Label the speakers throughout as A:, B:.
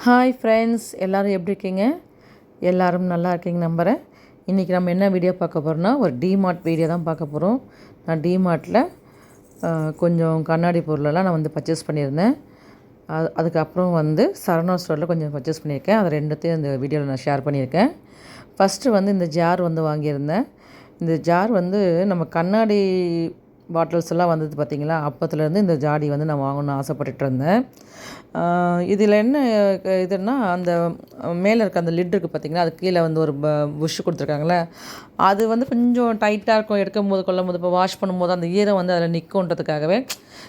A: Hi friends எல்லோரும் எப்படி இருக்கீங்க? எல்லோரும் நல்லா இருக்கீங்க நம்புகிறேன் இன்றைக்கி நம்ம என்ன வீடியோ பார்க்க போகிறோம்னா ஒரு டிமார்ட் வீடியோ தான் பார்க்க போகிறோம் நான் டிமார்ட்டில் கொஞ்சம் கண்ணாடி பொருளெல்லாம் நான் வந்து பர்ச்சேஸ் பண்ணியிருந்தேன். அது அதுக்கப்புறம் வந்து சரணா ஸ்டோரில் கொஞ்சம் பர்ச்சேஸ் பண்ணியிருக்கேன். அது ரெண்டுத்தையும் இந்த வீடியோவில் நான் ஷேர் பண்ணியிருக்கேன். ஃபஸ்ட்டு வந்து இந்த ஜார் வந்து வாங்கியிருந்தேன். இந்த ஜார் வந்து நம்ம கண்ணாடி பாட்டில்ஸ் எல்லாம் வந்தது பார்த்திங்களா? அப்போத்துலேருந்து இந்த ஜாடி வந்து நான் வாங்கணும்னு ஆசைப்பட்டுட்டு இருந்தேன். இதில் என்ன க- இதுன்னா அந்த மேலே இருக்க அந்த லிட் இருக்குது பார்த்தீங்களா? அது கீழே வந்து ஒரு புஷ் கொடுத்துருக்காங்களே அது வந்து கொஞ்சம் டைட்டாக இருக்கும். எடுக்கும் போது கொள்ளும் போது இப்போ வாஷ் பண்ணும்போது அந்த ஈரம் வந்து அதில் நிற்கும்ன்றதுக்காகவே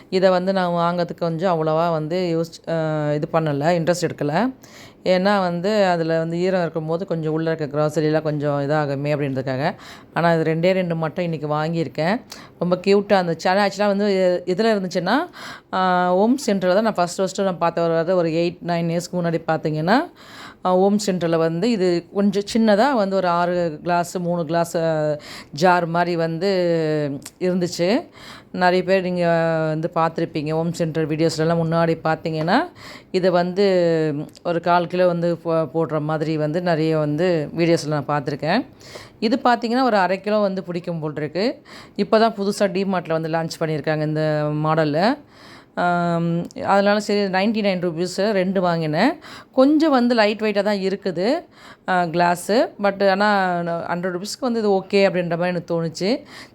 A: இதை வந்து நான் வாங்கிறதுக்கு கொஞ்சம் அவ்வளோவா வந்து யூஸ் இது பண்ணலை. இன்ட்ரெஸ்ட் எடுக்கலை. ஏன்னா வந்து அதில் வந்து ஈரம் இருக்கும்போது கொஞ்சம் உள்ளே இருக்க க்ராசரிலாம் கொஞ்சம் இதாகுமே அப்படின்றதுக்காக. ஆனால் இது ரெண்டே ரெண்டு மட்டும் இன்றைக்கி வாங்கியிருக்கேன். ரொம்ப க்யூட்டாக இருந்துச்சு. ஆனால் ஆக்சுவலாக வந்து இதில் இருந்துச்சுன்னா ஹோம் சென்டரில் தான் நான் ஃபஸ்ட்டு ஃபஸ்ட்டு நான் பார்த்த ஒரு ஒரு எயிட் நைன் இயர்ஸ்க்கு முன்னாடி பார்த்தீங்கன்னா ஹோம் சென்டரில் வந்து இது கொஞ்சம் சின்னதாக வந்து ஒரு ஆறு கிளாஸு மூணு கிளாஸ் ஜார் மாதிரி வந்து இருந்துச்சு. நிறைய பேர் நீங்கள் வந்து பார்த்துருப்பீங்க ஹோம் சென்டர் வீடியோஸ்லலாம் முன்னாடி பார்த்தீங்கன்னா இதை வந்து ஒரு கால் கிலோ வந்து போ- போடுற மாதிரி வந்து நிறைய வந்து வீடியோஸில் நான் பார்த்துருக்கேன். இது பார்த்தீங்கன்னா ஒரு அரை கிலோ வந்து பிடிக்கும் போல் இருக்குது இப்போ தான் புதுசாக டிமார்ட்டில் வந்து லான்ச் பண்ணியிருக்காங்க இந்த மாடலில் அதனால சரி நைன்ட்டி நைன் ருபீஸு ரெண்டு வாங்கினேன். கொஞ்சம் வந்து லைட் வெயிட்டாக தான் இருக்குது கிளாஸு பட் ஆனால் ஹண்ட்ரட் ருபீஸ்க்கு வந்து இது ஓகே அப்படின்ற மாதிரி எனக்கு தோணுச்சு.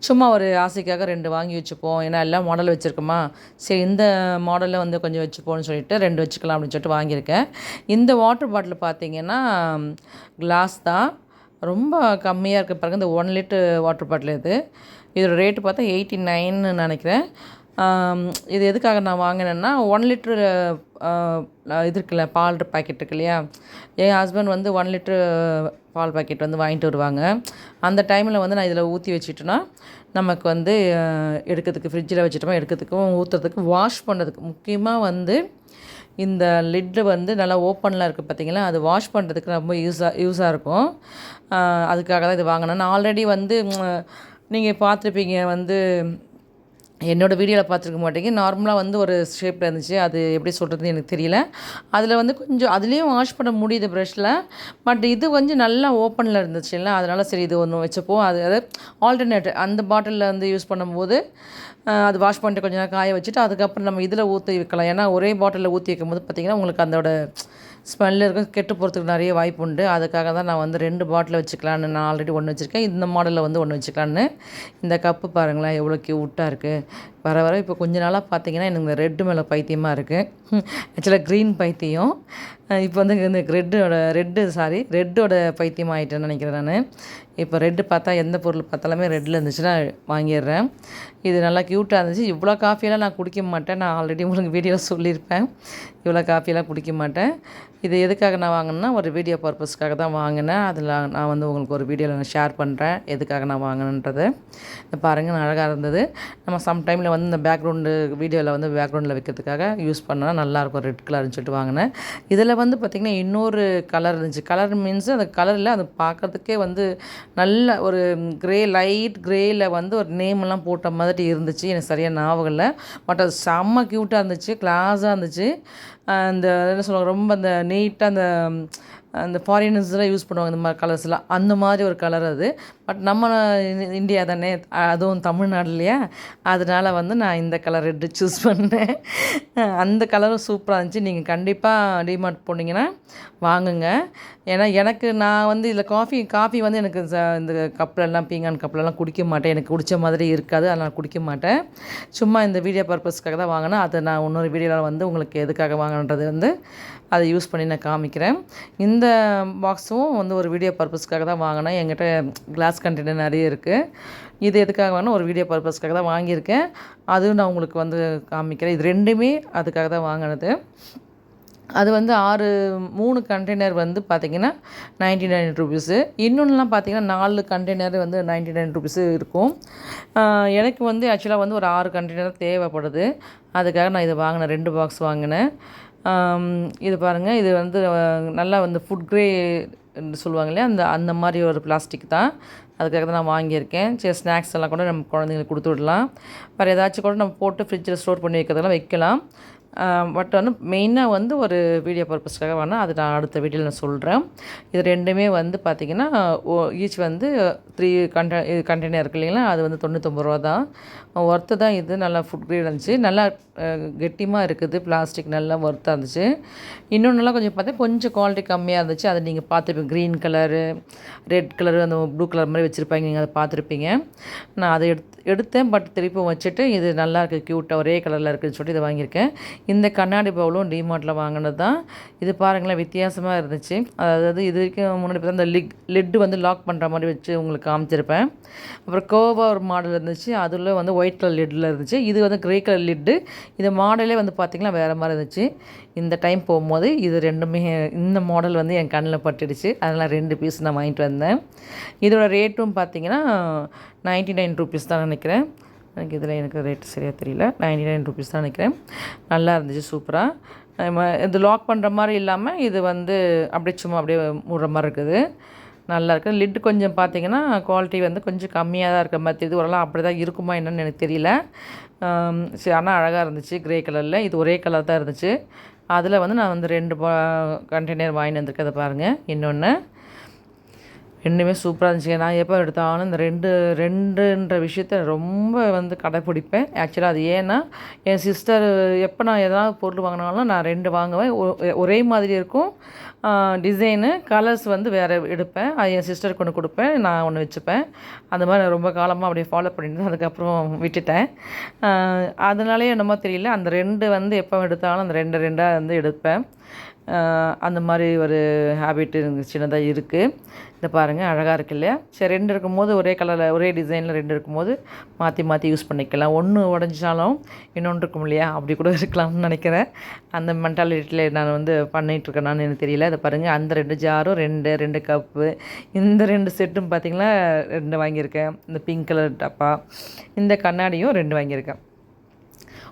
A: சும்மா ஒரு ஆசைக்காக ரெண்டு வாங்கி வச்சுப்போம். ஏன்னா எல்லாம் மாடல் வச்சுருக்கோமா. சரி இந்த மாடலில் வந்து கொஞ்சம் வச்சுப்போம்னு சொல்லிட்டு ரெண்டு வச்சுக்கலாம் அப்படின்னு சொல்லிட்டு வாங்கியிருக்கேன். இந்த வாட்டர் பாட்டில் பார்த்தீங்கன்னா கிளாஸ் தான். ரொம்ப கம்மியாக இருக்குது பாருங்கள் இந்த ஒன் லிட்டர் வாட்டர் பாட்டில் இது. இதோட ரேட்டு பார்த்தா எயிட்டி நைன்னு நினைக்கிறேன். இது எதுக்காக நான் வாங்கினேன்னா ஒன் லிட்ரு இது இருக்குல்ல பால் பாக்கெட் இருக்கு இல்லையா? என் ஹஸ்பண்ட் வந்து ஒன் லிட்ரு பால் பாக்கெட் வந்து வாங்கிட்டு வருவாங்க. அந்த டைமில் வந்து நான் இதில் ஊற்றி வச்சுட்டோன்னா நமக்கு வந்து எடுக்கிறதுக்கு ஃப்ரிட்ஜில் வச்சுட்டோமா எடுக்கிறதுக்கும் ஊற்றுறதுக்கு வாஷ் பண்ணுறதுக்கு முக்கியமாக வந்து இந்த லிட்டு வந்து நல்லா ஓப்பனில் இருக்குது பார்த்தீங்களா அது வாஷ் பண்ணுறதுக்கு ரொம்ப யூஸாக யூஸாக இருக்கும். அதுக்காக தான் இது வாங்கினேன். நான் ஆல்ரெடி வந்து நீங்கள் பார்த்துருப்பீங்க வந்து என்னோடய வீடியோவில் பார்த்துருக்க மாட்டேங்க. நார்மலாக வந்து ஒரு ஷேப்பில் இருந்துச்சு. அது எப்படி சொல்கிறதுன்னு எனக்கு தெரியல. அதில் வந்து கொஞ்சம் அதுலேயும் வாஷ் பண்ண முடியுது ப்ரஷில் பட் இது கொஞ்சம் நல்லா ஓப்பனில் இருந்துச்சுல்ல அதனால் சரி இது ஒன்று வச்சப்போ அது அது ஆல்டர்னேட் அந்த பாட்டிலில் வந்து யூஸ் பண்ணும்போது அது வாஷ் பண்ணிட்டு கொஞ்சம் நேரம் காய வச்சுட்டு அதுக்கப்புறம் நம்ம இதில் ஊற்றி வைக்கலாம். ஏன்னா ஒரே பாட்டிலில் ஊற்றி வைக்கும்போது பார்த்திங்கன்னா உங்களுக்கு அதோட ஸ்மெல் இருக்கும் கெட்டு போகிறதுக்கு நிறைய வாய்ப்பு உண்டு. அதுக்காக தான் நான் வந்து ரெண்டு பாட்டில் வச்சுக்கலான்னு நான் ஆல்ரெடி ஒன்று வச்சுருக்கேன். இந்த மாடலில் வந்து ஒன்று வச்சுக்கலான்னு இந்த கப்பு பாருங்களேன் எவ்வளோ க்யூட்டாக இருக்குது வர வர இப்போ கொஞ்ச நாளாக பார்த்தீங்கன்னா எனக்கு இந்த ரெட்டு மேலே பைத்தியமாக இருக்குது ஆக்சுவலாக க்ரீன் பைத்தியம். இப்போ வந்து இந்த ரெட்டோட ரெட்டு சாரி ரெட்டோட பைத்தியம் ஆகிட்டேன்னு நினைக்கிறேன் நான். இப்போ ரெட்டு பார்த்தா எந்த பொருள் பார்த்தாலுமே ரெட்டில் இருந்துச்சுன்னா வாங்கிடுறேன். இது நல்லா க்யூட்டாக இருந்துச்சு. இவ்வளோ காஃபியெல்லாம் நான் குடிக்க மாட்டேன். நான் ஆல்ரெடி உங்களுக்கு வீடியோ சொல்லியிருப்பேன். இவ்வளோ காஃபியெல்லாம் குடிக்க மாட்டேன். இது எதுக்காக நான் வாங்கினேன்னா ஒரு வீடியோ பர்பஸ்க்காக தான் வாங்கினேன். அதில் நான் வந்து உங்களுக்கு ஒரு வீடியோவில் நான் ஷேர் பண்ணுறேன் எதுக்காக நான் வாங்கினேன்றதை. பாருங்கள் அழகாக இருந்தது. நம்ம சம் டைமில் வந்து இந்த பேக்ரவுண்டு வீடியோவில் வந்து பேக்ரவுண்டில் வைக்கிறதுக்காக யூஸ் பண்ணால் நல்லாயிருக்கும். ரெட் கலர்னு சொல்லிட்டு வாங்கினேன். இதில் வந்து பார்த்திங்கன்னா இன்னொரு கலர் இருந்துச்சு. கலர் மீன்ஸ் அந்த கலரில் அது பார்க்கறதுக்கே வந்து நல்ல ஒரு க்ரே லைட் க்ரேயில் வந்து ஒரு நேம் எல்லாம் போட்ட மாதிரி இருந்துச்சு. எனக்கு சரியாக ஞாபகம் இல்லை. பட் அது செம்ம க்யூட்டாக இருந்துச்சு. கிளாஸாக இருந்துச்சு. அந்த என்ன சொல்லுவாங்க ரொம்ப அந்த நீட்டாக அந்த அந்த ஃபாரினர்ஸ்லாம் யூஸ் பண்ணுவாங்க இந்த மாதிரி கலர்ஸ்லாம் அந்த மாதிரி ஒரு கலர் அது. பட் நம்ம இ- இந்தியா தானே அதுவும் தமிழ்நாடு இல்லையா? அதனால் வந்து நான் இந்த கலர் ரெட்டு சூஸ் பண்ணேன். அந்த கலரும் சூப்பராக இருந்துச்சு. நீங்கள் கண்டிப்பாக டிமார்ட் போனீங்கன்னா வாங்குங்க. ஏன்னா எனக்கு நான் வந்து இதில் காஃபி காஃபி வந்து எனக்கு ச- இந்த கப்லெல்லாம் பீங்கான் கப்லெல்லாம் குடிக்க மாட்டேன். எனக்கு குடித்த மாதிரி இருக்காது. அதனால் குடிக்க மாட்டேன். சும்மா இந்த வீடியோ பர்பஸ்க்காக தான் வாங்கினேன். அதை நான் இன்னொரு வீடியோவில் வந்து உங்களுக்கு எதுக்காக வாங்கினது வந்து அதை யூஸ் பண்ணி நான் காமிக்கிறேன். இந்த பாக்ஸும் வந்து ஒரு வீடியோ பர்பஸ்க்காக தான் வாங்கினேன். என்கிட்ட கிளாஸ் கண்டெய்னர் நிறைய இருக்குது இது எதுக்காக வாங்கினா ஒரு வீடியோ பர்பஸ்க்காக தான் வாங்கியிருக்கேன். அதுவும் நான் உங்களுக்கு வந்து காமிக்கிறேன். இது ரெண்டுமே அதுக்காக தான் வாங்கினது. அது வந்து ஆறு மூணு கண்டெய்னர் வந்து பார்த்திங்கன்னா நைன்டி நைன் ருபீஸு இன்னொன்றுலாம் பார்த்தீங்கன்னா நாலு கண்டெய்னர் வந்து நைன்டி நைன் ருபீஸு இருக்கும் எனக்கு வந்து ஆக்சுவலாக வந்து ஒரு ஆறு கண்டெய்னர் தேவைப்படுது. அதுக்காக நான் இதை வாங்கினேன். ரெண்டு பாக்ஸ் வாங்கினேன். இது பாருங்கள் இது வந்து நல்லா வந்து ஃபுட் கிரே சொல்லுவாங்க இல்லையா? அந்த அந்த மாதிரி ஒரு பிளாஸ்டிக் தான். அதுக்காக தான் நான் வாங்கியிருக்கேன். சரி ஸ்நாக்ஸ் எல்லாம் கூட நம்ம குழந்தைங்களுக்கு கொடுத்து விடலாம். வேறு ஏதாச்சும் கூட நம்ம போட்டு ஃப்ரிட்ஜில் ஸ்டோர் பண்ணி வைக்கிறதெல்லாம் வைக்கலாம். பட் வந்து மெயினாக வந்து ஒரு வீடியோ பர்பஸ்க்காக வேணால் அது நான் அடுத்த வீடியோவில் நான் சொல்கிறேன் இது ரெண்டுமே வந்து பார்த்திங்கன்னா ஈச் வந்து த்ரீ கண்ட இது கண்டெய்னர் இருக்கு இல்லைங்களா? அது வந்து தொண்ணூத்தொம்பது ரூபா தான். ஒர்த்து தான் இது. நல்லா ஃபுட் கிரேட் இருந்துச்சு. நல்லா கெட்டியமாக இருக்குது. பிளாஸ்டிக் நல்லா ஒர்த்தாக இருந்துச்சு. இன்னொன்றுலாம் கொஞ்சம் பார்த்தா கொஞ்சம் குவாலிட்டி கம்மியாக இருந்துச்சு. அதை நீங்கள் பார்த்துருப்பீங்க. க்ரீன் கலரு ரெட் கலரு அந்த ப்ளூ கலர் மாதிரி வச்சுருப்பாங்க. நீங்கள் அதை பார்த்துருப்பீங்க. நான் அதை எடுத்து எடுத்தேன் பட் திருப்பியும் வச்சுட்டு இது நல்லா இருக்குது க்யூட்டாக ஒரே கலரில் இருக்குதுன்னு சொல்லி இதை வாங்கியிருக்கேன். இந்த கண்ணாடி பவுலும் டிமார்ட்டில் வாங்கினது தான். இது பாருங்களேன் வித்தியாசமாக இருந்துச்சு. அதாவது இது வரைக்கும் முன்னாடி பார்த்தா அந்த லிக் லிட்டு வந்து லாக் பண்ணுற மாதிரி வச்சு உங்களுக்கு காமிச்சிருப்பேன். அப்புறம் கோவா ஒரு மாடல் இருந்துச்சு அதில் வந்து ஒயிட் கலர் லிட்டில் இருந்துச்சு. இது வந்து க்ரே கலர் லிட்டு இது மாடலே வந்து பார்த்திங்கன்னா வேறு மாதிரி இருந்துச்சு. இந்த டைம் போகும்போது இது ரெண்டுமே இந்த மாடல் வந்து என் கண்ணில் பட்டுடுச்சு. அதனால் ரெண்டு பீஸ் நான் வாங்கிட்டு வந்தேன். இதோட ரேட்டும் பார்த்திங்கன்னா நைன்ட்டி நைன் ருபீஸ் தான் நினைக்கிறேன். எனக்கு இதில் எனக்கு ரேட் சரியாக தெரியல. நைன்ட்டி நைன் ருபீஸ் தான் நினைக்கிறேன். நல்லா இருந்துச்சு சூப்பராக இது லாக் பண்ணுற மாதிரி இல்லாமல் இது வந்து அப்படியே சும்மா அப்படியே மூடுற மாதிரி இருக்குது. நல்லா இருக்குது லிட்டு கொஞ்சம் பார்த்தீங்கன்னா குவாலிட்டி வந்து கொஞ்சம் கம்மியாக தான் இருக்க மாதிரி தெரியுது. ஓரளவு அப்படி தான் இருக்குமா என்னன்னு எனக்கு தெரியல. சரி ஆனால் அழகாக இருந்துச்சு. க்ரே கலரில் இது ஒரே கலர் தான் இருந்துச்சு. அதில் வந்து நான் வந்து ரெண்டு கண்டெய்னர் வாங்கிட்டு வந்திருக்கேன். அதை பாருங்கள் இன்னொன்று ரெண்டுமே சூப்பராக இருந்துச்சு. நான் எப்போ எடுத்தாலும் இந்த ரெண்டு ரெண்டுன்ற விஷயத்த ரொம்ப வந்து கடைப்பிடிப்பேன். ஆக்சுவலாக அது ஏன்னா என் சிஸ்டர் எப்போ நான் எதாவது பொருள் வாங்கினாலும் நான் ரெண்டு வாங்குவேன். ஒரே மாதிரி இருக்கும். டிசைனு கலர்ஸ் வந்து வேறு எடுப்பேன். அது என் சிஸ்டருக்கு ஒன்று கொடுப்பேன். நான் ஒன்று வச்சுப்பேன். அந்த மாதிரி நான் ரொம்ப காலமாக அப்படியே ஃபாலோ பண்ணிட்டு அதுக்கப்புறம் விட்டுட்டேன். அதனாலே என்னமோ தெரியல. அந்த ரெண்டு வந்து எப்போ எடுத்தாலும் அந்த ரெண்டு ரெண்டாக வந்து எடுப்பேன். அந்த மாதிரி ஒரு ஹேபிட் எனக்கு சின்னதாக இருக்குது இதை பாருங்கள் அழகாக இருக்கு இல்லையா? சரி ரெண்டு இருக்கும்போது ஒரே கலரில் ஒரே டிசைனில் ரெண்டு இருக்கும்போது மாற்றி மாற்றி யூஸ் பண்ணிக்கலாம். ஒன்று உடஞ்சாலும் இன்னொன்று இருக்கும் இல்லையா? அப்படி கூட இருக்கலாம்னு நினைக்கிறேன். அந்த மென்டாலிட்டியில் நான் வந்து பண்ணிகிட்ருக்கேனான்னு எனக்கு தெரியல. அதை பாருங்கள் அந்த ரெண்டு ஜாரும் ரெண்டு ரெண்டு கப்பு இந்த ரெண்டு செட்டும் பார்த்திங்களா ரெண்டு வாங்கியிருக்கேன். இந்த பிங்க் கலர் டப்பா இந்த கண்ணாடியும் ரெண்டு வாங்கியிருக்கேன்.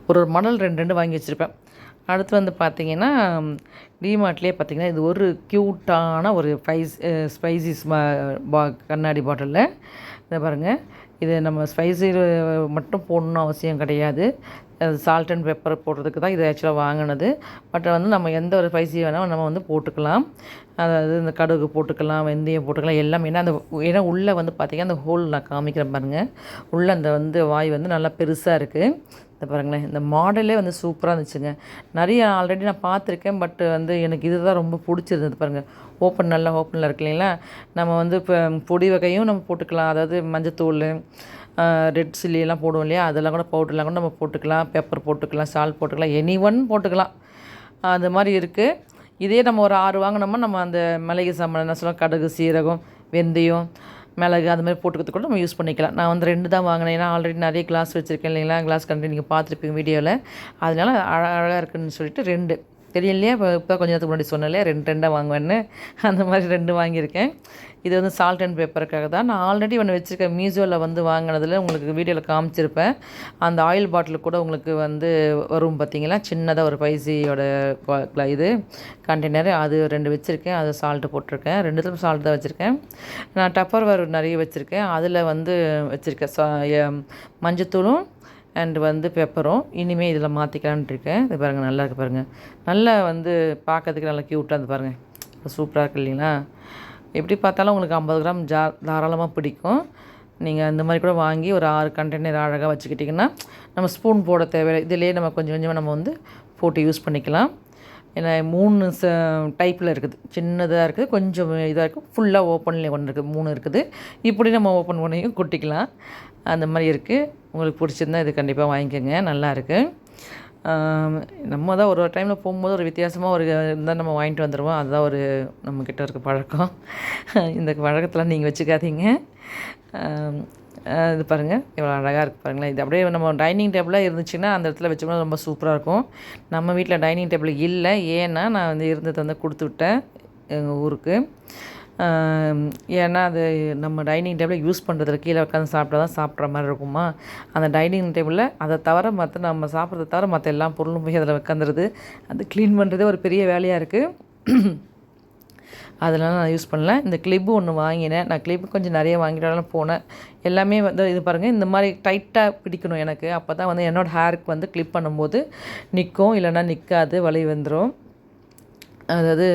A: ஒரு ஒரு மாடல் ரெண்டு ரெண்டு வாங்கி வச்சுருப்பேன். அடுத்து வந்து பார்த்திங்கன்னா டிமார்ட்லேயே பார்த்திங்கன்னா இது ஒரு க்யூட்டான ஒரு ஃபைஸ் ஸ்பைசிஸ் பா கண்ணாடி பாட்டிலில். இதை பாருங்கள் இது நம்ம ஸ்பைசி மட்டும் போடணும் அவசியம் கிடையாது. சால்ட் அண்ட் பெப்பர் போடுறதுக்கு தான் இது ஆக்சுவலாக வாங்கினது. பட் வந்து நம்ம எந்த ஒரு ஸ்பைசி வேணாலும் நம்ம வந்து போட்டுக்கலாம். அதாவது இந்த கடுகு போட்டுக்கலாம் வெந்தயம் போட்டுக்கலாம் எல்லாமே. ஏன்னா அந்த ஏன்னா உள்ளே வந்து பார்த்திங்கன்னா அந்த ஹோல் நான் காமிக்கிறேன் பாருங்கள் உள்ளே அந்த வந்து வாய் வந்து நல்லா பெருசாக இருக்குது இந்த பாருங்களேன் இந்த மாடலே வந்து சூப்பராக இருந்துச்சுங்க. நிறைய ஆல்ரெடி நான் பார்த்துருக்கேன் பட் வந்து எனக்கு இது தான் ரொம்ப பிடிச்சிருந்தது பாருங்கள் ஓப்பன் நல்லா ஓப்பனில் இருக்கு இல்லைங்களா? நம்ம வந்து இப்போ பொடி வகையும் நம்ம போட்டுக்கலாம். அதாவது மஞ்சத்தூள் ரெட் சில்லியெல்லாம் போடுவோம் இல்லையா? அதெல்லாம் கூட பவுடர்லாம் கூட நம்ம போட்டுக்கலாம். பெப்பர் போட்டுக்கலாம் சால்ட் போட்டுக்கலாம் எனி ஒன் போட்டுக்கலாம். அது மாதிரி இருக்குது இதே நம்ம ஒரு ஆறு வாங்கினோம்னா நம்ம அந்த மிளகு சாம்பார் என்ன சொல்லுவோம் கடுகு சீரகம் வெந்தயம் மிளகு அது மாதிரி போட்டுக்கிறது கூட நம்ம யூஸ் பண்ணிக்கலாம். நான் வந்து ரெண்டு தான் வாங்கினேன். ஏன்னா ஆல்ரெடி நிறைய கிளாஸ் வச்சுருக்கேன் இல்லைங்களா? கிளாஸ் கண்டு நீங்கள் பார்த்துருப்பீங்க வீடியோவில் அதனால அழகாக இருக்குன்னு சொல்லிட்டு ரெண்டு. தெரியலையா இப்போ இப்போ கொஞ்ச நேரத்துக்கு முன்னாடி சொன்னேன் ரெண்டு ரெண்டாக வாங்குவேன்னு. அந்த மாதிரி ரெண்டு வாங்கியிருக்கேன். இது வந்து சால்ட் அண்ட் பேப்பருக்காக தான். நான் ஆல்ரெடி ஒன்று வச்சுருக்கேன். மீஷோவில் வந்து வாங்கினதில் உங்களுக்கு வீடியோவில் காமிச்சிருப்பேன். அந்த ஆயில் பாட்டில் கூட உங்களுக்கு வந்து வரும் பார்த்தீங்களா சின்னதாக ஒரு பைசியோட இது கண்டெய்னர் அது ரெண்டு வச்சுருக்கேன். அது சால்ட்டு போட்டிருக்கேன். ரெண்டுத்துக்கும் சால்ட் தான் வச்சுருக்கேன். நான் டப்பர் வேறு நிறைய வச்சுருக்கேன். அதில் வந்து வச்சுருக்கேன். சா மஞ்சத்தூளும் அண்ட் வந்து பெப்பரும் இனிமேல் இதில் மாற்றிக்கலான்ட்டு இருக்கேன். இது பாருங்கள் நல்லா இருக்குது பாருங்கள் நல்லா வந்து பார்க்கறதுக்கு நல்லா க்யூட்டாக இருந்து பாருங்கள் சூப்பராக இருக்குது இல்லைங்களா? எப்படி பார்த்தாலும் உங்களுக்கு ஐம்பது கிராம் ஜா தாராளமாக பிடிக்கும். நீங்கள் அந்த மாதிரி கூட வாங்கி ஒரு ஆறு கண்டெய்னர் அழகாக வச்சுக்கிட்டிங்கன்னா நம்ம ஸ்பூன் போட தேவையில்லை. இதிலே நம்ம கொஞ்சம் கொஞ்சமாக நம்ம வந்து போட்டு யூஸ் பண்ணிக்கலாம். ஏன்னா மூணு ச டைப்பில் இருக்குது. சின்னதாக இருக்குது கொஞ்சம் இதாக இருக்குது ஃபுல்லாக ஓப்பன்லேயே ஒன்று இருக்குது மூணு இருக்குது. இப்படி நம்ம ஓப்பன் பண்ணியும் கொட்டிக்கலாம். அந்த மாதிரி இருக்குது உங்களுக்கு பிடிச்சிருந்தா இது கண்டிப்பாக வாங்கிக்கோங்க. நல்லாயிருக்கு நம்ம தான் ஒரு ஒரு டைமில் போகும்போது ஒரு வித்தியாசமாக ஒரு இருந்தால் நம்ம வாங்கிட்டு வந்துடுவோம் அதுதான் ஒரு நம்மக்கிட்ட இருக்க பழக்கம். இந்த பழக்கத்தெலாம் நீங்கள் வச்சுக்காதீங்க. இது பாருங்கள் இவ்வளோ அழகாக இருக்குது பாருங்களேன். இது அப்படியே நம்ம டைனிங் டேபிளாக இருந்துச்சுன்னா அந்த இடத்துல வச்சோம்னா ரொம்ப சூப்பராக இருக்கும். நம்ம வீட்டில் டைனிங் டேபிள் இல்லை. ஏன்னா நான் வந்து இருந்ததை வந்து கொடுத்து விட்டேன் எங்கள் ஊருக்கு. ஏன்னா அது நம்ம டைனிங் டேபிளில் யூஸ் பண்ணுறதுக்கு கீழே உட்காந்து சாப்பிட்டா தான் சாப்பிட்ற மாதிரி இருக்குமா? அந்த டைனிங் டேபிளில் அதை தவிர மற்ற நம்ம சாப்பிட்றத தவிர மற்ற எல்லா பொருளும் போய் அதில் உட்காந்துருது அது க்ளீன் பண்ணுறதே ஒரு பெரிய வேலையாக இருக்குது அதெல்லாம் நான் யூஸ் பண்ணல. இந்த கிளிப்பு ஒன்று வாங்கினேன். நான் கிளிப்பு கொஞ்சம் நிறைய வாங்கிட்டாலும் போனேன். எல்லாமே வந்து இது பாருங்கள் இந்த மாதிரி டைட்டாக பிடிக்கணும் எனக்கு. அப்போ தான் வந்து என்னோடய ஹேருக்கு வந்து கிளிப் பண்ணும்போது நிற்கும் இல்லைன்னா நிற்காது வலி வந்துடும் அதாவது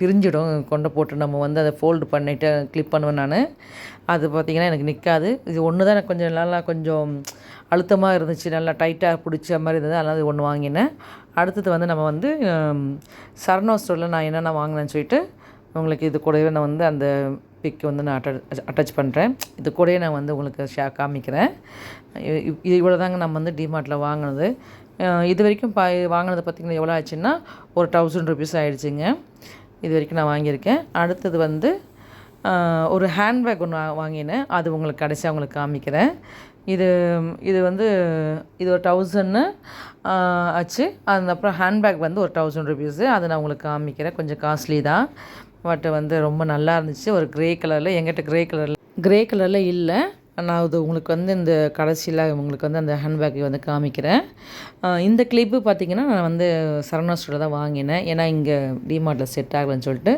A: பிரிஞ்சிடும் கொண்டை போட்டு நம்ம வந்து அதை ஃபோல்டு பண்ணிவிட்டு கிளிப் பண்ணுவேன் நான். அது பார்த்திங்கன்னா எனக்கு நிற்காது இது ஒன்று தான் எனக்கு கொஞ்சம் நல்லா கொஞ்சம் அழுத்தமாக இருந்துச்சு. நல்லா டைட்டாக பிடிச்ச மாதிரி இருந்தது. அதனால் அது ஒன்று வாங்கினேன். அடுத்தது வந்து நம்ம வந்து சரணோ ஸ்டோரில் நான் என்னென்ன வாங்கினேன்னு சொல்லிட்டு உங்களுக்கு இது கூடவே நான் வந்து அந்த பிக் வந்து நான் அட்டாச் அட்டாச் பண்ணுறேன் இது கூடயே நான் வந்து உங்களுக்கு ஷே காமிக்கிறேன். இது இவ்வளோ தாங்க நம்ம வந்து டிமார்ட்டில் வாங்கினது. இது வரைக்கும் பா வாங்கினது பார்த்திங்கன்னா எவ்வளோ ஆச்சுன்னா ஒரு தௌசண்ட் ருபீஸ் ஆகிடுச்சிங்க இது வரைக்கும் நான் வாங்கியிருக்கேன். அடுத்தது வந்து ஒரு ஹேண்ட்பேக் ஒன்று வாங்கினேன். அது உங்களுக்கு கடைசியாக உங்களுக்கு காமிக்கிறேன். இது இது வந்து இது ஒரு தௌசண்ட்னு ஆச்சு. அதுக்கப்புறம் ஹேண்ட்பேக் வந்து ஒரு தௌசண்ட் ருபீஸு அதை நான் உங்களுக்கு காமிக்கிறேன். கொஞ்சம் காஸ்ட்லி தான். பட் வந்து ரொம்ப நல்லா இருந்துச்சு. ஒரு க்ரே கலரில் எங்கிட்ட க்ரே கலரில் க்ரே கலரில் இல்லை. நான் அது உங்களுக்கு வந்து இந்த கடைசியில் உங்களுக்கு வந்து அந்த ஹேண்ட்பேக்கை வந்து காமிக்கிறேன். இந்த கிளிப்பு பார்த்தீங்கன்னா நான் வந்து சரவணா ஸ்டோரில் தான் வாங்கினேன். ஏன்னா இங்கே டிமார்ட்டில் செட் ஆகலைன்னு சொல்லிட்டு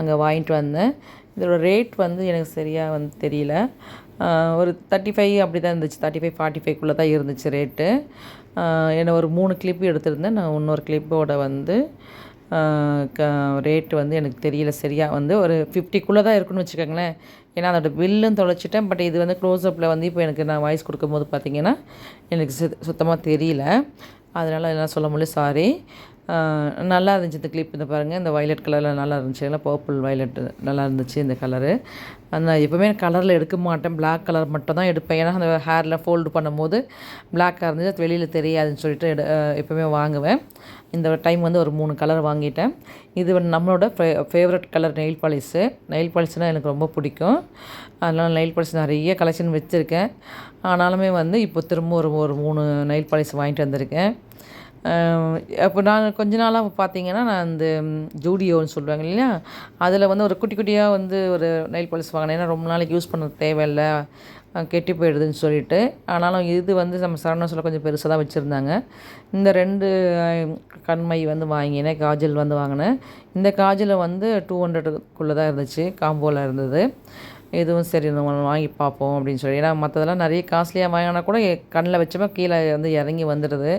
A: அங்கே வாங்கிட்டு வந்தேன். இதோட ரேட் வந்து எனக்கு சரியாக வந்து தெரியல. ஒரு தேர்ட்டி ஃபைவ் அப்படி தான் இருந்துச்சு. தேர்ட்டி ஃபைவ் ஃபார்ட்டி ஃபைவ்க்குள்ளே தான் இருந்துச்சு ரேட்டு என்னை ஒரு மூணு கிளிப்பு எடுத்திருந்தேன். நான் இன்னொரு கிளிப்போட வந்து ரேட்டு வந்து எனக்கு தெரியல. சரியாக வந்து ஒரு ஃபிஃப்டிக்குள்ளே தான் இருக்குன்னு வச்சுக்கோங்களேன். ஏன்னா அதோட பில்லும் தொலைச்சிட்டேன். பட் இது வந்து க்ளோஸ்அப்பில் வந்து இப்போ எனக்கு நான் வாய்ஸ் கொடுக்கும்போது பார்த்தீங்கன்னா எனக்கு சுத் சுத்தமாக தெரியல. அதனால் எல்லாம் சொல்ல முடியல. சாரி நல்லா இருந்துச்சு இந்த கிளிப் இந்த பாருங்கள் இந்த வயலட் கலரில் நல்லா இருந்துச்சு. எல்லாம் பர்பிள் வயலட் நல்லா இருந்துச்சு இந்த கலரு நான் எப்போவுமே கலரில் எடுக்க மாட்டேன். பிளாக் கலர் மட்டும் தான் எடுப்பேன். ஏன்னா அந்த ஹேரில் ஃபோல்டு பண்ணும்போது பிளாக்காக இருந்துச்சு. அது வெளியில் தெரியாதுன்னு சொல்லிட்டு எடு எப்போவுமே வாங்குவேன். இந்த டைம் வந்து ஒரு மூணு கலர் வாங்கிட்டேன். இது நம்மளோட ஃபே favourite colour nail polish nail பாலிஸ்னால் எனக்கு ரொம்ப பிடிக்கும். அதனால் நெயில் பாலிஷ் நிறைய கலெக்ஷன் வச்சுருக்கேன். ஆனாலுமே வந்து இப்போ திரும்ப ஒரு ஒரு மூணு நெயில் பாலிஷ் வாங்கிட்டு வந்திருக்கேன். அப்போ நான் கொஞ்ச நாளாக பார்த்தீங்கன்னா நான் இந்த ஜூடியோன்னு சொல்லுவாங்க இல்லையா? அதில் வந்து ஒரு குட்டி குட்டியாக வந்து ஒரு நெயில் பாலிஷ் வாங்கினேன். ஏன்னா ரொம்ப நாளைக்கு யூஸ் பண்ண தேவையில்ல. கெட்டி போயிடுதுன்னு சொல்லிட்டு. ஆனாலும் இது வந்து நம்ம சரவணா சொல்ல கொஞ்சம் பெருசாக தான் வச்சுருந்தாங்க. இந்த ரெண்டு கண்மை வந்து வாங்கினேன். காஜல் வந்து வாங்கினேன். இந்த காஜலை வந்து டூ ஹண்ட்ரடுக்குள்ளே தான் இருந்துச்சு. காம்போவில் இருந்தது. இதுவும் சரி நம்ம வாங்கி பார்ப்போம் அப்படின்னு சொல்லி. ஏன்னா மற்றதெல்லாம் நிறைய காஸ்ட்லியாக வாங்கினா கூட கண்ணில் வச்சப்போ கீழே வந்து இறங்கி வந்துடுது.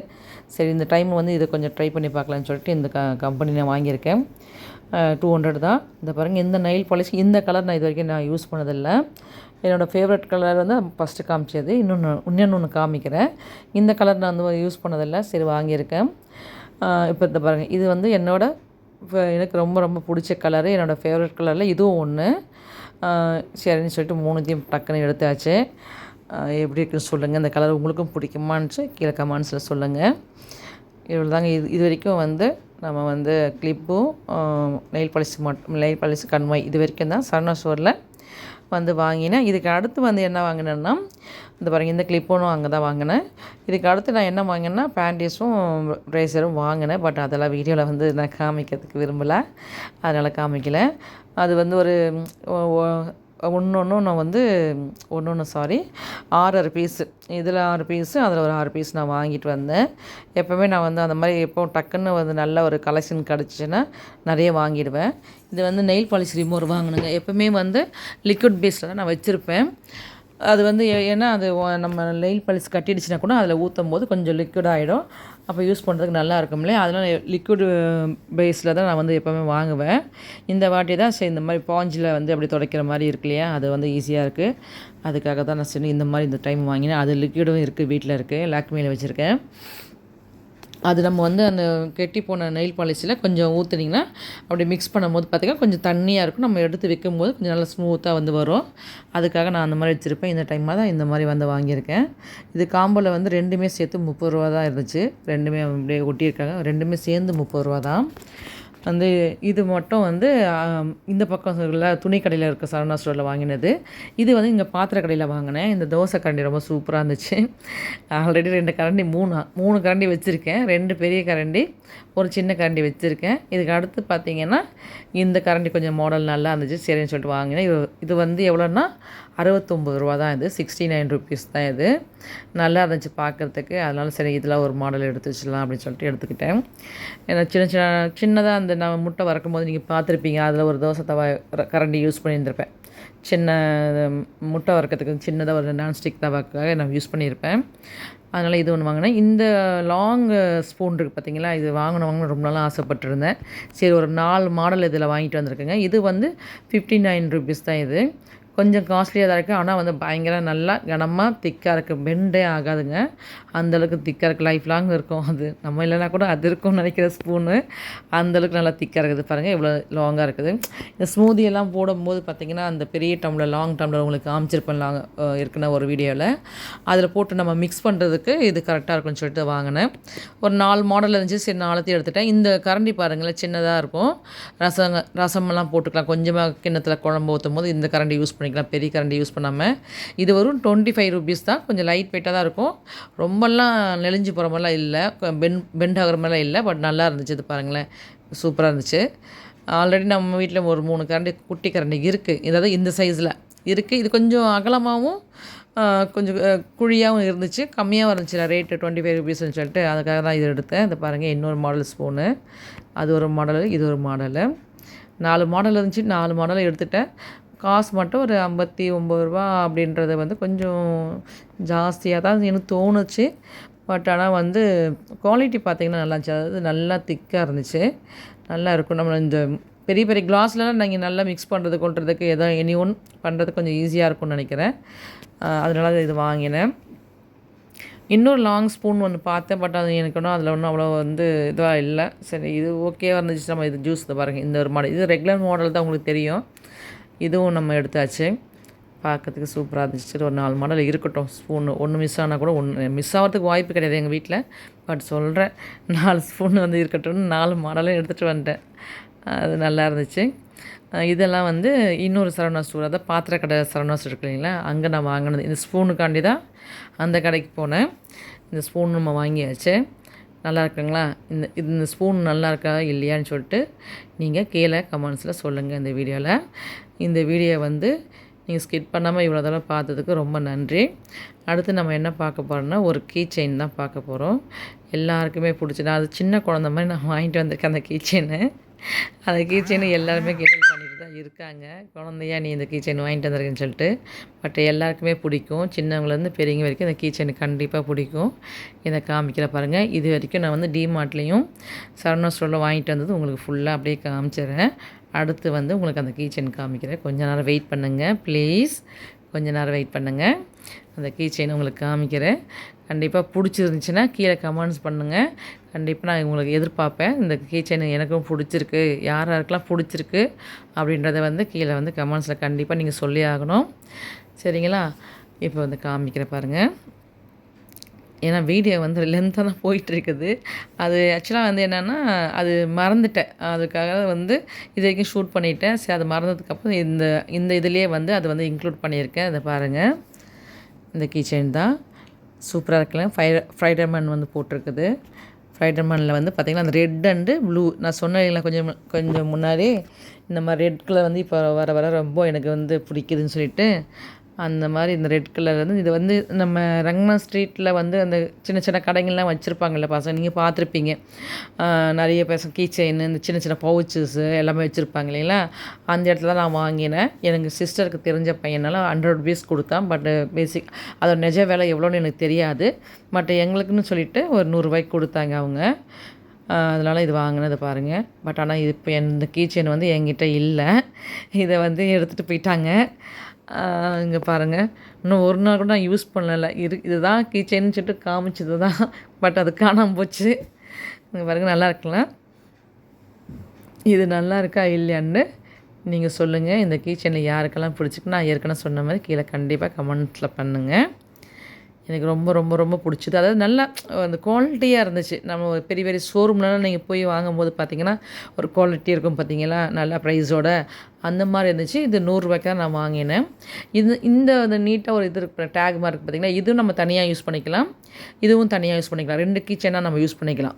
A: சரி இந்த டைம் வந்து இதை கொஞ்சம் ட்ரை பண்ணி பார்க்கலான்னு சொல்லிட்டு இந்த க கம்பெனி நான் வாங்கியிருக்கேன். டூ ஹண்ட்ரட் தான். இந்த பாருங்கள் இந்த நைல் பாலிஷ் இந்த கலர் நான் இது வரைக்கும் நான் யூஸ் பண்ணதில்லை. என்னோடய ஃபேவரட் கலர் வந்து ஃபஸ்ட்டு காமிச்சது. இன்னொன்று இன்னொன்று ஒன்று காமிக்கிறேன். இந்த கலர் நான் வந்து யூஸ் பண்ணதில்லை. சரி வாங்கியிருக்கேன். இப்போ இந்த பாருங்கள் இது வந்து என்னோடய எனக்கு ரொம்ப ரொம்ப பிடிச்ச கலரு என்னோடய ஃபேவரட் கலரில் இதுவும் ஒன்று சரின்னு சொல்லிட்டு மூணுத்தையும் டக்குன்னு எடுத்தாச்சு. எப்படி இருக்குன்னு சொல்லுங்கள் இந்த கலர் உங்களுக்கும் பிடிக்குமான்னு கீழே கமெண்ட்ஸில் சொல்லுங்கள் இவ்வளோ தாங்க இது இது வரைக்கும் வந்து நம்ம வந்து கிளிப்பும் நெயில் பாலிஷ் மட்டும் நெயில் பாலிஷ் கண்மை இது வரைக்கும் தான் சரணா ஸ்டோரில் வந்து வாங்கினேன். இதுக்கு அடுத்து வந்து என்ன வாங்கினேன்னா இந்த பாருங்க இந்த கிளிப்பும் அங்கே தான் வாங்கினேன். இதுக்கு அடுத்து நான் என்ன வாங்கினேன்னா பேண்டீஸும் ப்ரேசரும் வாங்கினேன். பட் அதெல்லாம் வீடியோவில் வந்து நான் காமிக்கிறதுக்கு விரும்பலை. அதனால் காமிக்கலை. அது வந்து ஒரு ஒன்று ஒன்றும் நான் வந்து ஒன்று ஒன்று சாரி ஆறு ஆறு பீஸு இதில் ஆறு பீஸு அதில் ஒரு ஆறு பீஸ் நான் வாங்கிட்டு வந்தேன். எப்போவுமே நான் வந்து அந்த மாதிரி எப்போ டக்குன்னு வந்து நல்ல ஒரு கலெக்ஷன் கிடச்சிச்சின்னா நிறைய வாங்கிடுவேன். இது வந்து நெயில் பாலிஷ் ரிமூவர் வாங்கினுங்க எப்போவுமே வந்து லிக்விட் பேஸில் தான் நான் வச்சுருப்பேன். அது வந்து ஏன்னா அது நம்ம நெயில் பாலிஷ் கட்டிடுச்சுன்னா கூட அதில் ஊற்றும் போது கொஞ்சம் லிக்விட் ஆகிடும் அப்போ யூஸ் பண்ணுறதுக்கு நல்லா இருக்கும் இல்லையா அதனால் லிக்விட் பேஸில் தான் நான் வந்து எப்போவுமே வாங்குவேன். இந்த வாட்டி தான் சரி இந்த மாதிரி பாஞ்சில் வந்து அப்படி துடைக்கிற மாதிரி இருக்கு இல்லையா? அது வந்து ஈஸியாக இருக்குது அதுக்காக தான் நான் சரி இந்த மாதிரி இந்த டைம் வாங்கினேன். அது லிக்விடும் இருக்குது வீட்டில் இருக்குது லாக்மேல வச்சுருக்கேன். அது நம்ம வந்து அந்த கெட்டி போன நெயில் பாலிஷில் கொஞ்சம் ஊற்றுனீங்கன்னா அப்படி மிக்ஸ் பண்ணும்போது பார்த்திங்கன்னா கொஞ்சம் தண்ணியாக இருக்கும். நம்ம எடுத்து வைக்கும்போது கொஞ்சம் நல்லா ஸ்மூத்தாக வந்து வரும். அதுக்காக நான் அந்த மாதிரி வச்சுருப்பேன். இந்த டைமாக தான் இந்த மாதிரி வந்து வாங்கியிருக்கேன். இது காம்போவில் வந்து ரெண்டுமே சேர்த்து முப்பது ரூபா தான் இருந்துச்சு. ரெண்டுமே அப்படியே ஒட்டியிருக்காங்க. ரெண்டுமே சேர்ந்து முப்பது ரூபா தான். வந்து இது மட்டும் வந்து இந்த பக்கம் உள்ள துணி கடையில் இருக்க சரவணா ஸ்டோரில் வாங்கினது. இது வந்து இங்கே பாத்திர கடையில் வாங்கினேன். இந்த தோசை கரண்டி ரொம்ப சூப்பராக இருந்துச்சு. ஆல்ரெடி ரெண்டு கரண்டி மூணு மூணு கரண்டி வச்சுருக்கேன். ரெண்டு பெரிய கரண்டி. ஒரு சின்ன கரண்டி வச்சுருக்கேன். இதுக்கு அடுத்து பார்த்தீங்கன்னா இந்த கரண்டி கொஞ்சம் மாடல் நல்லா இருந்துச்சு சரின்னு சொல்லிட்டு வாங்கினேன். இது இது வந்து எவ்வளோன்னா அறுபத்தொம்பது ரூபா தான் இது. சிக்ஸ்டி நைன் ருபீஸ் தான் இது. நல்லா இருந்துச்சு பார்க்குறதுக்கு அதனால் சரி இதில் ஒரு மாடல் எடுத்து வச்சிடலாம் அப்படின்னு சொல்லிட்டு எடுத்துக்கிட்டேன். ஏன்னா சின்ன சின்ன சின்னதாக அந்த நான் முட்டை வறக்கும் போது நீங்கள் பார்த்துருப்பீங்க அதில் ஒரு தோசை தவா கரண்டி யூஸ் பண்ணியிருந்திருப்பேன். சின்ன முட்டை வறுக்கிறதுக்கு சின்னதாக ஒரு நான்ஸ்டிக் தவாக்காக நான் யூஸ் பண்ணியிருப்பேன். அதனால் இது ஒன்று வாங்கினேன். இந்த லாங் ஸ்பூன் இருக்குது பார்த்தீங்களா இது வாங்கணும் வாங்கணும் ரொம்ப நாளாக ஆசைப்பட்டிருந்தேன். சரி ஒரு நாலு மாடல் இதில் வாங்கிட்டு வந்திருக்கேங்க. இது வந்து ஃபிஃப்டி நைன் ருபீஸ் தான் இது. கொஞ்சம் காஸ்ட்லியாக தான் இருக்குது ஆனால் வந்து பயங்கர நல்லா கனமாக திக்காக இருக்குது பெண்டே ஆகாதுங்க. அந்தளவுக்கு திக்காக இருக்குது லைஃப் லாங் இருக்கும். அது நம்ம இல்லைனா கூட அது இருக்கும்னு நினைக்கிற ஸ்பூனு அந்தளவுக்கு நல்லா திக்காக இருக்குது பாருங்கள் இவ்வளோ லாங்காக இருக்குது. இந்த ஸ்மூதி எல்லாம் போடும்போது பார்த்திங்கன்னா அந்த பெரிய டம்ளர் லாங் டம்ளர் உங்களுக்கு காமிச்சிருப்பேன் லாங் இருக்குன ஒரு வீடியோவில் அதில் போட்டு நம்ம மிக்ஸ் பண்ணுறதுக்கு இது கரெக்டாக இருக்கும்னு சொல்லிட்டு வாங்கினேன். ஒரு நாலு மாடல் இருந்துச்சு. சரி நாலத்தையும் எடுத்துட்டேன். இந்த கரண்டி பாருங்களேன் சின்னதாக இருக்கும். ரசம் ரசமெல்லாம் போட்டுக்கலாம். கொஞ்சமாக கிண்ணத்தில் குழம்பு ஊற்றும் போது இந்த கரண்டி யூஸ் பண்ணிக்கலாம். பெரிய கரண்டி யூஸ் பண்ணாமல் இது வரும் டுவெண்ட்டி ஃபைவ் ருபீஸ் தான். கொஞ்சம் லைட் வெயிட்டாக தான் இருக்கும். ரொம்ப ரொம்பலாம் நெளிஞ்சு போகிற மாதிரிலாம் இல்லை. பென் பெண்ட் ஆகிற மாதிரிலாம் இல்லை. பட் நல்லா இருந்துச்சு. இது பாருங்களேன். சூப்பராக இருந்துச்சு. ஆல்ரெடி நம்ம வீட்டில் ஒரு மூணு கரண்டி குட்டி கரண்டி இருக்குது இதாவது இந்த சைஸில் இருக்குது இது கொஞ்சம் அகலமாகவும் கொஞ்சம் குழியாகவும் இருந்துச்சு. கம்மியாகவும் இருந்துச்சு. நான் ரேட்டு டுவெண்ட்டி ஃபைவ் ருபீஸ்னு சொல்லிட்டு அதுக்காக தான் இது எடுத்தேன். இந்த பாருங்கள் இன்னொரு மாடல் ஸ்பூனு அது ஒரு மாடலு இது ஒரு மாடலு நாலு மாடல் இருந்துச்சு. நாலு மாடல் எடுத்துட்டேன். காசு மட்டும் ஒரு ஐம்பத்தி ஒம்பது ரூபா அப்படின்றது வந்து கொஞ்சம் ஜாஸ்தியாக தான் எனக்கு தோணுச்சு. பட் ஆனால் வந்து குவாலிட்டி பார்த்திங்கன்னா நல்லா இருந்துச்சு. அதாவது நல்லா திக்காக இருந்துச்சு. நல்லா இருக்கும். நம்ம இந்த பெரிய பெரிய கிளாஸ்லாம் நீங்கள் நல்லா மிக்ஸ் பண்ணுறது கொண்டுறதுக்கு எதோ எனி ஒன் பண்ணுறதுக்கு கொஞ்சம் ஈஸியாக இருக்கும்னு நினைக்கிறேன். அதனால இது வாங்கினேன். இன்னொரு லாங் ஸ்பூன் ஒன்று பார்த்தேன். பட் அது எனக்கு ஒன்றும் அதில் ஒன்றும் அவ்வளோ வந்து இதுவாக இல்லை. சரி இது ஓகேவாக இருந்துச்சு. நம்ம இது ஜூஸ் பாருங்கள் இந்த ஒரு மாடல். இது ரெகுலர் மாடல் தான் உங்களுக்கு தெரியும். இதுவும் நம்ம எடுத்தாச்சு. பார்க்கறதுக்கு சூப்பராக இருந்துச்சு. சரி ஒரு நாலு மாடல் இருக்கட்டும். ஸ்பூன் ஒன்று மிஸ் ஆனால் கூட ஒன்று மிஸ் ஆகிறதுக்கு வாய்ப்பு கிடையாது எங்கள் வீட்டில் பட் சொல்கிறேன் நாலு ஸ்பூன் வந்து இருக்கட்டும்னு நாலு மாடலும் எடுத்துகிட்டு வந்துட்டேன். அது நல்லா இருந்துச்சு. இதெல்லாம் வந்து இன்னொரு சரவணா ஸ்டோர் அதாவது பாத்திர கடை சரவணா ஸ்டோர் இருக்கு இல்லைங்களா? அங்கே நான் வாங்கினது. இந்த ஸ்பூனுக்காண்டி தான் அந்த கடைக்கு போனேன். இந்த ஸ்பூன் நம்ம வாங்கியாச்சு. நல்லா இருக்குங்களா இந்த இந்த ஸ்பூன் நல்லா இருக்கா இல்லையான்னு சொல்லிட்டு நீங்கள் கீழே கமெண்ட்ஸில் சொல்லுங்கள் இந்த வீடியோவில் இந்த வீடியோ வந்து நீங்கள் ஸ்கிப் பண்ணாமல் இவ்வளோ தூரம் பார்த்ததுக்கு ரொம்ப நன்றி. அடுத்து நம்ம என்ன பார்க்க போகிறோம்னா ஒரு கீ செயின் தான் பார்க்க போகிறோம் எல்லாருக்குமே பிடிச்சி நான் அது சின்ன குழந்த மாதிரி நான் வாங்கிட்டு வந்திருக்கேன் அந்த கீ செயினு அந்த கீ செயின் எல்லாருமே கிண்டல் பண்ணிட்டு தான் இருக்காங்க. குழந்தையா நீ இந்த கீச்சன் வாங்கிட்டு வந்திருக்கேன்னு சொல்லிட்டு. பட் எல்லாருக்குமே பிடிக்கும். சின்னவங்கலேருந்து பெரியவங்க வரைக்கும் இந்த கீச்சன் கண்டிப்பாக பிடிக்கும். இதை காமிக்கிற பாருங்கள் இது வரைக்கும் நான் வந்து டிமார்ட்லேயும் சரவணா ஸ்டோரில் வாங்கிட்டு வந்தது உங்களுக்கு ஃபுல்லாக அப்படியே காமிச்சிடுறேன். அடுத்து வந்து உங்களுக்கு அந்த கீச்சன் காமிக்கிறேன். கொஞ்ச நேரம் வெயிட் பண்ணுங்கள் ப்ளீஸ் கொஞ்ச நேரம் வெயிட் பண்ணுங்கள் அந்த கீச்சைன் உங்களுக்கு காமிக்கிறேன். கண்டிப்பாக பிடிச்சிருந்துச்சின்னா கீழே கமெண்ட்ஸ் பண்ணுங்கள் கண்டிப்பாக நான் உங்களுக்கு எதிர்பார்ப்பேன். இந்த கீ செயின் எனக்கும் பிடிச்சிருக்கு. யார் யாருக்கெல்லாம் பிடிச்சிருக்கு அப்படின்றத வந்து கீழே வந்து கமெண்ட்ஸில் கண்டிப்பாக நீங்கள் சொல்லி ஆகணும். சரிங்களா? இப்போ வந்து காமிக்கிறேன் பாருங்கள் ஏன்னா வீடியோ வந்து லென்த்தாக தான் போயிட்டுருக்குது. அது ஆக்சுவலாக வந்து என்னென்னா அது மறந்துட்டேன். அதுக்காக வந்து இது வரைக்கும் ஷூட் பண்ணிட்டேன். சரி அது மறந்ததுக்கப்புறம் இந்த இந்த இதுலேயே வந்து அது வந்து இன்க்ளூட் பண்ணியிருக்கேன். அதை பாருங்கள் இந்த கிச்சன் தான். சூப்பராக இருக்குல்ல. ஃப்ரை ஃப்ரைடர்மன் வந்து போட்டிருக்குது. ஃப்ரைடர்மனில் வந்து பார்த்திங்கன்னா அந்த ரெட் அண்டு ப்ளூ நான் சொன்னேன் கொஞ்சம் கொஞ்சம் முன்னாடி இந்த மாதிரி ரெட் கலர் வந்து இப்போ வர வர ரொம்ப எனக்கு வந்து பிடிக்குதுன்னு சொல்லிட்டு அந்த மாதிரி இந்த ரெட் கலர் வந்து இது வந்து நம்ம ரங்கனா ஸ்ட்ரீட்டில் வந்து அந்த சின்ன சின்ன கடைங்கள்லாம் வச்சுருப்பாங்கல்ல பசங்க நீங்கள் பார்த்துருப்பீங்க. நிறைய பசங்க கீ செயின் இந்த சின்ன சின்ன பவுச்சஸ் எல்லாமே வச்சுருப்பாங்க இல்லைங்களா? அந்த இடத்துல தான் நான் வாங்கினேன். எனக்கு சிஸ்டருக்கு தெரிஞ்ச பையனால ஹண்ட்ரட் ருபீஸ் கொடுத்தான். பட் பேசிக் அதோட நிஜ விலை எவ்வளோன்னு எனக்கு தெரியாது. பட் எங்களுக்குன்னு சொல்லிட்டு ஒரு நூறுரூவாய்க்கு கொடுத்தாங்க அவங்க. அதனால் இது வாங்கினது பாருங்கள் பட் ஆனால் இது இப்போ இந்த கீ செயின் வந்து என்கிட்ட இல்லை. இதை வந்து எடுத்துகிட்டு போயிட்டாங்க. இங்கே பாருங்கள் இன்னும் ஒரு நாள் கூட நான் யூஸ் பண்ணலை. இது இதுதான் கீ சொல்லிட்டு காமிச்சது தான் பட் அது காணாமல் போச்சு. இங்கே பாருங்கள் நல்லா இருக்கலாம் இது நல்லா இருக்கா இல்லையான்னு நீங்கள் சொல்லுங்கள் இந்த கீச்சனில் யாருக்கெல்லாம் பிடிச்சிக்கு நான் ஏற்கனவே சொன்ன மாதிரி கீழே கண்டிப்பாக கமெண்ட்ஸில் பண்ணுங்கள் எனக்கு ரொம்ப ரொம்ப ரொம்ப பிடிச்சது. அதாவது நல்லா அந்த குவாலிட்டியாக இருந்துச்சு. நம்ம ஒரு பெரிய பெரிய ஷோரூம்லலாம் நீங்கள் போய் வாங்கும்போது பார்த்தீங்கன்னா ஒரு குவாலிட்டி இருக்கும் பார்த்தீங்களா நல்லா ப்ரைஸோட அந்த மாதிரி இருந்துச்சு. இது நூறுரூவாய்க்கு தான் நான் வாங்கினேன். இது இந்த இந்த நீட்டாக ஒரு இது இருக்கிற டேக் மாதிரி இருக்குது பார்த்தீங்களா இதுவும் நம்ம தனியாக யூஸ் பண்ணிக்கலாம். இதுவும் தனியாக யூஸ் பண்ணிக்கலாம். ரெண்டு கிச்சனாக நம்ம யூஸ் பண்ணிக்கலாம்.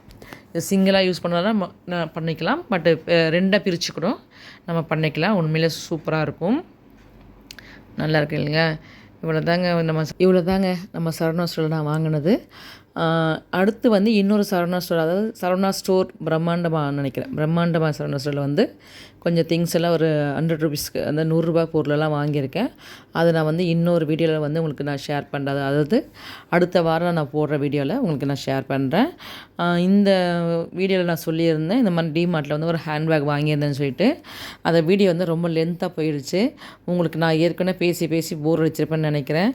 A: இது சிங்கிளாக யூஸ் பண்ணால்தான் நான் பண்ணிக்கலாம். பட்டு ரெண்டாக பிரித்து கூட நம்ம பண்ணிக்கலாம். உண்மையிலே சூப்பராக இருக்கும். நல்லா இருக்கு இல்லைங்க இவ்வளோ தாங்க நம்ம இவ்வளோ தாங்க நம்ம சரவணா ஸ்டோரில் நான் வாங்கினது. அடுத்து வந்து இன்னொரு சரவணா ஸ்டோர் அதாவது சரவணா ஸ்டோர் பிரம்மாண்டமாக நினைக்கிறேன். பிரம்மாண்டமாக சரவணா ஸ்டோரில் வந்து கொஞ்சம் திங்ஸ் எல்லாம் ஒரு ஹண்ட்ரட் ருபீஸ்க்கு அந்த நூறுரூபா பொருளெல்லாம் வாங்கியிருக்கேன். அதை நான் வந்து இன்னொரு வீடியோவில் வந்து உங்களுக்கு நான் ஷேர் பண்ணுறது அதாவது அடுத்த வாரம் நான் போடுற வீடியோவில் உங்களுக்கு நான் ஷேர் பண்ணுறேன் இந்த வீடியோவில் நான் சொல்லியிருந்தேன் இந்த மாதிரி டிமார்ட்டில் வந்து ஒரு ஹேண்ட்பேக் வாங்கியிருந்தேன்னு சொல்லிட்டு அந்த வீடியோ வந்து ரொம்ப லென்த்தாக போயிடுச்சு. உங்களுக்கு நான் ஏற்கனவே பேசி பேசி போர் அடிச்சிருப்பேன்னு நினைக்கிறேன்.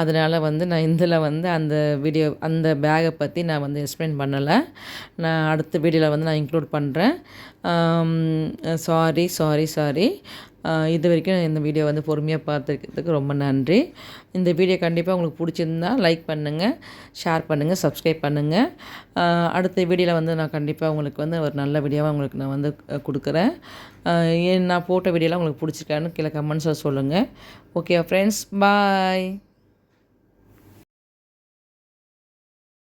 A: அதனால் வந்து நான் இதில் வந்து அந்த வீடியோ அந்த பேகை பற்றி நான் வந்து எக்ஸ்பிளைன் பண்ணலை. நான் அடுத்த வீடியோவில் வந்து நான் இன்க்ளூட் பண்ணுறேன் சாரி சாரி சாரி இது வரைக்கும் இந்த வீடியோ வந்து பொறுமையாக பார்த்துருக்கிறதுக்கு ரொம்ப நன்றி. இந்த வீடியோ கண்டிப்பாக உங்களுக்கு பிடிச்சிருந்தா லைக் பண்ணுங்கள் ஷேர் பண்ணுங்கள் சப்ஸ்கிரைப் பண்ணுங்கள் அடுத்த வீடியோவில் வந்து நான் கண்டிப்பாக உங்களுக்கு வந்து ஒரு நல்ல வீடியோவாக உங்களுக்கு நான் வந்து கொடுக்குறேன். ஏன் நான் போட்ட வீடியோலாம் உங்களுக்கு பிடிச்சிருக்கான்னு கீழே கமெண்ட்ஸில் சொல்லுங்கள் ஓகே ஃப்ரெண்ட்ஸ் பாய்